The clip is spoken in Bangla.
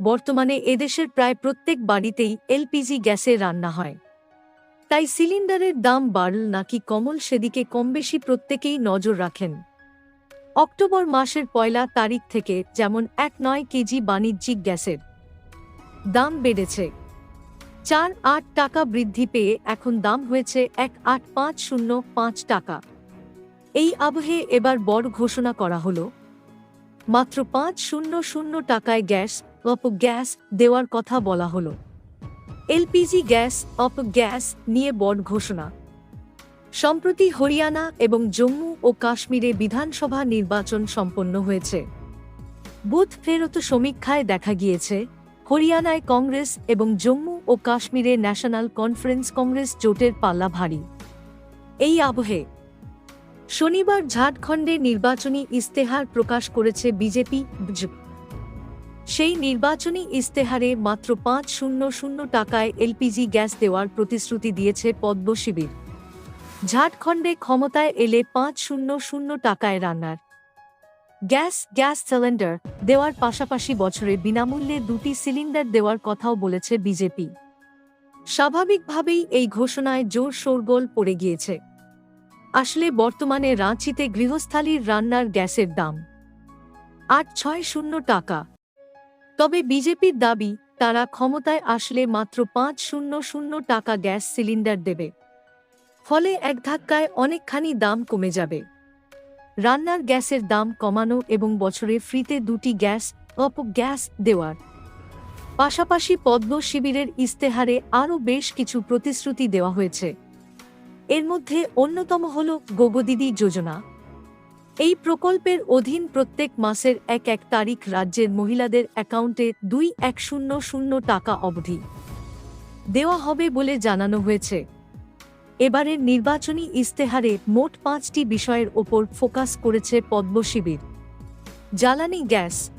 বর্তমানে এদেশের প্রায় প্রত্যেক বাড়িতেই এলপিজি গ্যাসে রান্না হয়। তাই সিলিন্ডারের দাম বাড়ল নাকি কমল সেদিকে কমবেশি প্রত্যেকেই নজর রাখেন। অক্টোবর মাসের পয়লা তারিখ থেকে যেমন এক নয় কেজি বাণিজ্যিক গ্যাসের দাম বেড়েছে। চার আট টাকা বৃদ্ধি পেয়ে এখন দাম হয়েছে এক আট পাঁচ শূন্য পাঁচ টাকা। এই আবহে এবার বড় ঘোষণা করা হলো। মাত্র পাঁচ শূন্য শূন্য টাকায় গ্যাস অপ গ্যাস দেওয়ার কথা বলা হলো। এলপিজি গ্যাস, অপ গ্যাস নিয়ে বড় ঘোষণা। সম্প্রতি হরিয়ানা এবং জম্মু ও কাশ্মীরে বিধানসভা নির্বাচন সম্পন্ন হয়েছে। বুথ ফেরত সমীক্ষায় দেখা গিয়েছে, হরিয়ানায় কংগ্রেস এবং জম্মু ও কাশ্মীরে ন্যাশনাল কনফারেন্স কংগ্রেস জোটের পাল্লা ভারী। এই আবহে, শনিবার ঝাড়খণ্ডে নির্বাচনী ইস্তেহার প্রকাশ করেছে বিজেপি সেই নির্বাচনী ইস্তেহারে মাত্র পাঁচ শূন্য শূন্য টাকায় এলপিজি গ্যাস দেওয়ার প্রতিশ্রুতি দিয়েছে পদ্ম শিবির। ঝাড়খণ্ডে ক্ষমতায় এলে পাঁচ শূন্য শূন্য টাকায় রান্নার। গ্যাস গ্যাস সিলিন্ডার দেওয়ার পাশাপাশি বছরে বিনামূল্যে দুটি সিলিন্ডার দেওয়ার কথাও বলেছে বিজেপি। স্বাভাবিকভাবেই এই ঘোষণায় জোর শোরগোল পড়ে গিয়েছে। আসলে বর্তমানে রাঁচিতে গৃহস্থালীর রান্নার গ্যাসের দাম আট ছয় শূন্য টাকা। তবে বিজেপির দাবি, তারা ক্ষমতায় আসলে মাত্র পাঁচ শূন্য শূন্য টাকা গ্যাস সিলিন্ডার দেবে। ফলে এক ধাক্কায় অনেকখানি দাম কমে যাবে। রান্নার গ্যাসের দাম কমানো এবং বছরে ফ্রিতে দুটি গ্যাস, অপ গ্যাস দেওয়ার। পাশাপাশি পদ্ম শিবিরের ইস্তেহারে আরও বেশ কিছু প্রতিশ্রুতি দেওয়া হয়েছে। এর মধ্যে অন্যতম হল গোগদিদি যোজনা। এই প্রকল্পের অধীন প্রত্যেক মাসের এক এক তারিখ রাজ্যের মহিলাদের অ্যাকাউন্টে দুই এক শূন্য শূন্য টাকা অবধি দেওয়া হবে বলে জানানো হয়েছে। এবারের নির্বাচনী ইস্তেহারে মোট পাঁচটি বিষয়ের ওপর ফোকাস করেছে পদ্মশিবির। জ্বালানি গ্যাস